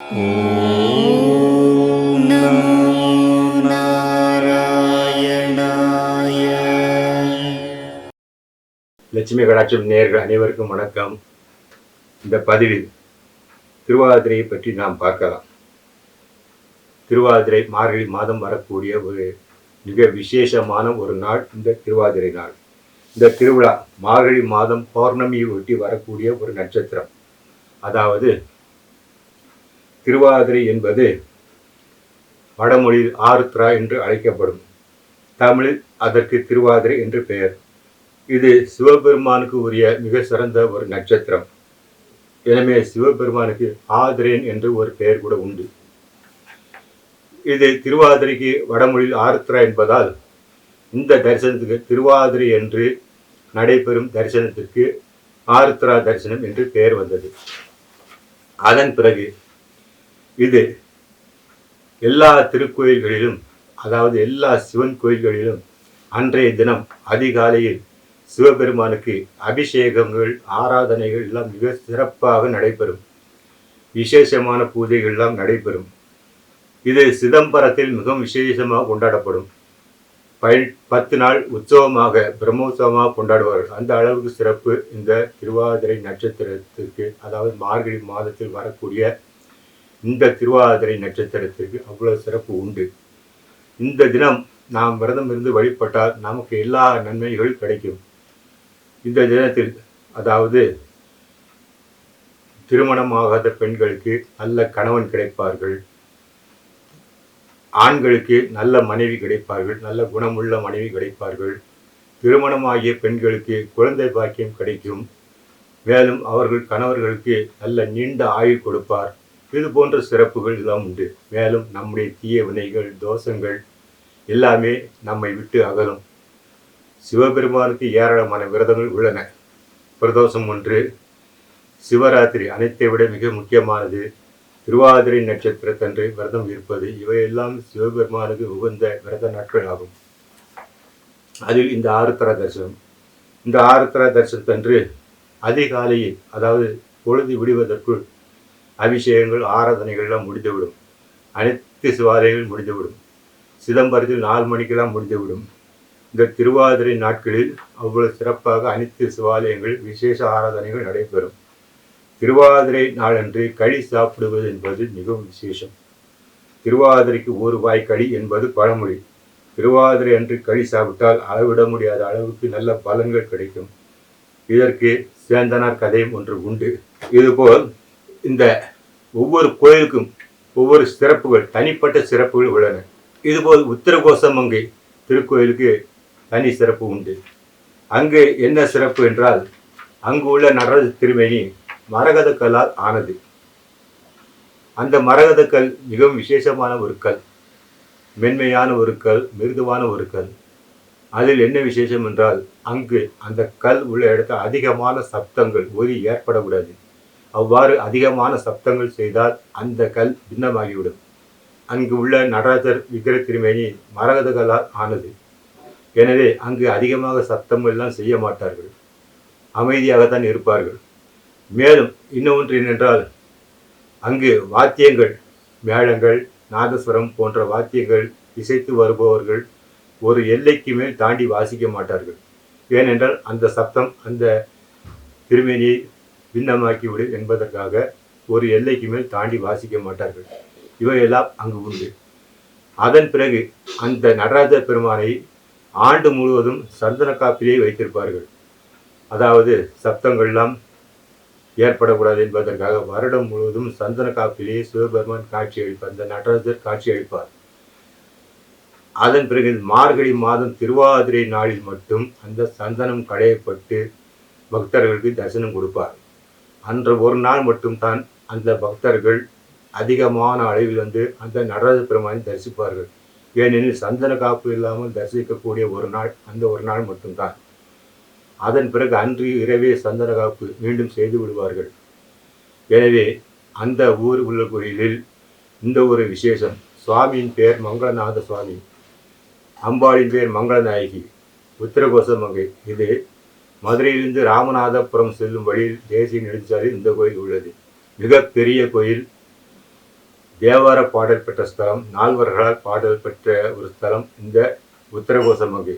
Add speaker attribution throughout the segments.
Speaker 1: ॐ नमो नारायणाय
Speaker 2: லட்சுமி கடாட்சம் நேர்கள் அனைவருக்கும் வணக்கம் இந்த பதிவில் திருவாதிரையை பற்றி நாம் பார்க்கலாம் திருவாதிரை மார்கழி மாதம் வரக்கூடிய ஒரு மிக விசேஷமான ஒரு நாள் இந்த திருவாதிரை நாள் இந்த திருவிழா மார்கழி மாதம் பௌர்ணமியை ஒட்டி வரக்கூடிய ஒரு நட்சத்திரம் அதாவது திருவாதிரை என்பது வடமொழியில் ஆருத்ரா என்று அழைக்கப்படும். தமிழில் அதற்கு திருவாதிரை என்று பெயர். இது சிவபெருமானுக்கு உரிய மிக சிறந்த ஒரு நட்சத்திரம். எனவே சிவபெருமானுக்கு ஆதிரேன் என்று ஒரு பெயர் கூட உண்டு. இது திருவாதிரைக்கு வடமொழியில் ஆருத்ரா என்பதால் இந்த தரிசனத்துக்கு திருவாதிரை என்று நடைபெறும் தரிசனத்திற்கு ஆருத்ரா தரிசனம் என்று பெயர் வந்தது. அதன் பிறகு இது எல்லா திருக்கோயில்களிலும் அதாவது எல்லா சிவன் கோயில்களிலும் அன்றைய தினம் அதிகாலையில் சிவபெருமானுக்கு அபிஷேகங்கள் ஆராதனைகள் எல்லாம் மிக சிறப்பாக நடைபெறும். விசேஷமான பூஜைகள் எல்லாம் நடைபெறும். இது சிதம்பரத்தில் மிகவும் விசேஷமாக கொண்டாடப்படும். பை பத்து நாள் உற்சவமாக பிரம்மோற்சவமாக கொண்டாடுவார்கள். அந்த அளவுக்கு சிறப்பு இந்த திருவாதிரை நட்சத்திரத்திற்கு அதாவது மார்கழி மாதத்தில் வரக்கூடிய இந்த திருவாதிரை நட்சத்திரத்திற்கு அவ்வளவு சிறப்பு உண்டு. இந்த தினம் நாம் விரதம் இருந்து வழிபட்டால் நமக்கு எல்லா நன்மைகள் கிடைக்கும். இந்த தினத்தில் அதாவது திருமணமாகாத பெண்களுக்கு நல்ல கணவன் கிடைப்பார்கள். ஆண்களுக்கு நல்ல மனைவி கிடைப்பார்கள் நல்ல குணமுள்ள மனைவி கிடைப்பார்கள். திருமணமாகிய பெண்களுக்கு குழந்தை பாக்கியம் கிடைக்கும். மேலும் அவர்கள் கணவர்களுக்கு நல்ல நீண்ட ஆயுள் கொடுப்பார். இது போன்ற சிறப்புகள் எல்லாம் உண்டு. மேலும் நம்முடைய தீய வினைகள் தோஷங்கள் எல்லாமே நம்மை விட்டு அகலும். சிவபெருமானுக்கு ஏராளமான விரதங்கள் உள்ளன. பிரதோஷம் ஒன்று சிவராத்திரி அனைத்தை விட மிக முக்கியமானது. திருவாதிரை நட்சத்திரத்தன்று விரதம் இருப்பது இவையெல்லாம் சிவபெருமானுக்கு உகந்த விரத நாட்கள் ஆகும். அதில் இந்த ஆருத்ரா தரிசனம். இந்த ஆருத்ரா தரிசனத்தன்று அதிகாலையில் அதாவது பொழுது விடுவதற்குள் அபிஷேகங்கள் ஆராதனைகள் எல்லாம் முடிந்துவிடும். அனைத்து சிவாலயங்கள் முடிந்துவிடும். சிதம்பரத்தில் நாலு மணிக்கெல்லாம் முடிந்துவிடும். இந்த திருவாதிரை நாட்களில் அவ்வளவு சிறப்பாக அனைத்து சிவாலயங்கள் விசேஷ ஆராதனைகள் நடைபெறும். திருவாதிரை நாளன்று களி சாப்பிடுவது என்பது மிகவும் விசேஷம். திருவாதிரைக்கு ஒரு வாய் களி என்பது பழமொழி. திருவாதிரை அன்று களி சாப்பிட்டால் அளவிட முடியாத அளவுக்கு நல்ல பலன்கள் கிடைக்கும். இதற்கு சேந்தனார் கதையும் ஒன்று உண்டு. இதுபோல் இந்த ஒவ்வொரு கோயிலுக்கும் ஒவ்வொரு சிறப்புகள் தனிப்பட்ட சிறப்புகள் உள்ளன. இதுபோல் உத்தரகோசமங்கை திருக்கோயிலுக்கு தனி சிறப்பு உண்டு. அங்கு என்ன சிறப்பு என்றால் அங்கு உள்ள நடராஜ திருமேனி மரகத கல்லால் ஆனது. அந்த மரகத கல் மிகவும் விசேஷமான ஒரு கல். மென்மையான ஒரு கல் மிருதுவான ஒரு கல். அதில் என்ன விசேஷம் என்றால் அங்கு அந்த கல் உள்ள இடத்தில் அதிகமான சப்தங்கள் ஒலி ஏற்படக்கூடாது. அவ்வாறு அதிகமான சப்தங்கள் செய்தால் அந்த கல் பின்னமாகிவிடும். அங்கு உள்ள நடராஜர் விக்கிர திருமேனி மரகதகளால் ஆனது. எனவே அங்கு அதிகமாக சத்தம் எல்லாம் செய்ய மாட்டார்கள். அமைதியாகத்தான் இருப்பார்கள். மேலும் இன்னொன்று என்னென்றால் அங்கு வாத்தியங்கள் மேளங்கள் நாதஸ்வரம் போன்ற வாத்தியங்கள் இசைத்து வருபவர்கள் ஒரு எல்லைக்கு மேல் தாண்டி வாசிக்க மாட்டார்கள். ஏனென்றால் அந்த சப்தம் அந்த திருமேனியை பின்னமாக்கிவிடு என்பதற்காக ஒரு எல்லைக்கு மேல் தாண்டி வாசிக்க மாட்டார்கள். இவையெல்லாம் அங்கு உண்டு. அதன் பிறகு அந்த நடராஜ பெருமானை ஆண்டு முழுவதும் சந்தன காப்பிலே வைத்திருப்பார்கள். அதாவது சப்தங்கள்லாம் ஏற்படக்கூடாது என்பதற்காக வருடம் முழுவதும் சந்தன காப்பிலே சிவபெருமான் காட்சி அளிப்பார் அந்த நடராஜர் காட்சி அளிப்பார். அதன் பிறகு மார்கழி மாதம் திருவாதிரை நாளில் மட்டும் அந்த சந்தனம் களையப்பட்டு பக்தர்களுக்கு தரிசனம் கொடுப்பார். அன்று ஒரு நாள் மட்டும்தான் அந்த பக்தர்கள் அதிகமான அளவில் வந்து அந்த நடராஜ பெருமானை தரிசிப்பார்கள். ஏனெனில் சந்தன காப்பு இல்லாமல் தரிசிக்கக்கூடிய ஒரு நாள் அந்த ஒரு நாள் மட்டும்தான். அதன் பிறகு அன்று இரவே சந்தன காப்பு மீண்டும் செய்து விடுவார்கள். எனவே அந்த ஊர் உள்ள கோயிலில் இந்த ஒரு விசேஷம். சுவாமியின் பெயர் மங்களநாத சுவாமி அம்பாளின் பேர் மங்களநாயகி உத்தரகோசமங்கை இது மதுரையிலிருந்து ராமநாதபுரம் செல்லும் வழியில் தேசிய நெடுஞ்சாலையில் இந்த கோயில் உள்ளது. மிகப்பெரிய கோயில். தேவார பாடல் பெற்ற ஸ்தலம் நால்வர்களால் பாடல் பெற்ற ஒரு ஸ்தலம் இந்த உத்தரகோசமங்கை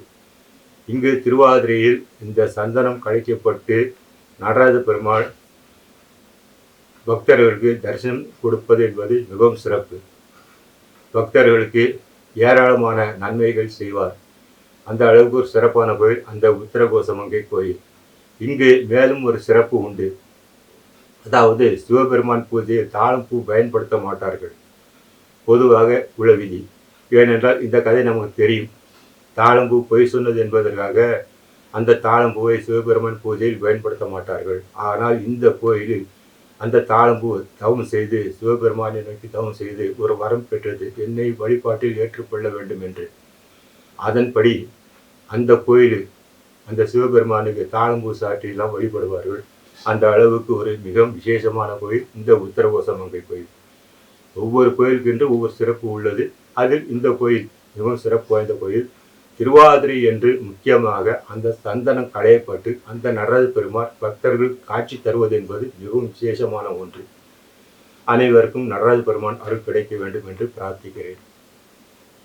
Speaker 2: இங்கு திருவாதிரையில் இந்த சந்தனம் கழிக்கப்பட்டு நடராஜ பெருமாள் பக்தர்களுக்கு தரிசனம் கொடுப்பது என்பது மிகவும் சிறப்பு. பக்தர்களுக்கு ஏராளமான நன்மைகள் செய்வார். அந்த அளவுக்கு ஒரு சிறப்பான கோயில் அந்த உத்தரகோசமங்கை கோயில். இங்கு மேலும் ஒரு சிறப்பு உண்டு. அதாவது சிவபெருமான் பூஜையில் தாழம்பூ பயன்படுத்த மாட்டார்கள். பொதுவாக உள்ள விதி ஏனென்றால் இந்த கதை நமக்கு தெரியும். தாளம்பூ பொய் சொன்னது என்பதற்காக அந்த தாளம்பூவை சிவபெருமான் பூஜையில் பயன்படுத்த மாட்டார்கள். ஆனால் இந்த கோயிலில் அந்த தாளம்பூ தவம் செய்து சிவபெருமானை நோக்கி தவம் செய்து ஒரு வரம் பெற்றது. என்னை வழிபாட்டில் ஏற்றுக்கொள்ள வேண்டும் என்று. அதன்படி அந்த கோயில் அந்த சிவபெருமானுக்கு தாளம்பூ சாற்றிலாம் வழிபடுவார்கள். அந்த அளவுக்கு ஒரு மிக விசேஷமான கோயில் இந்த உத்தரகோசமங்கை கோயில். ஒவ்வொரு கோயிலுக்கென்று ஒவ்வொரு சிறப்பு உள்ளது. அதில் இந்த கோயில் மிகவும் சிறப்பு வாய்ந்த கோயில். திருவாதிரை என்று முக்கியமாக அந்த சந்தனம் களையப்பட்டு அந்த நடராஜ பெருமாள் பக்தர்கள் காட்சி தருவது என்பது மிகவும் விசேஷமான ஒன்று. அனைவருக்கும் நடராஜ பெருமான் அருள் கிடைக்க வேண்டும் என்று பிரார்த்திக்கிறேன்.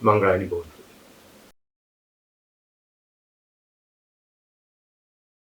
Speaker 2: மங்கள அனுபவம்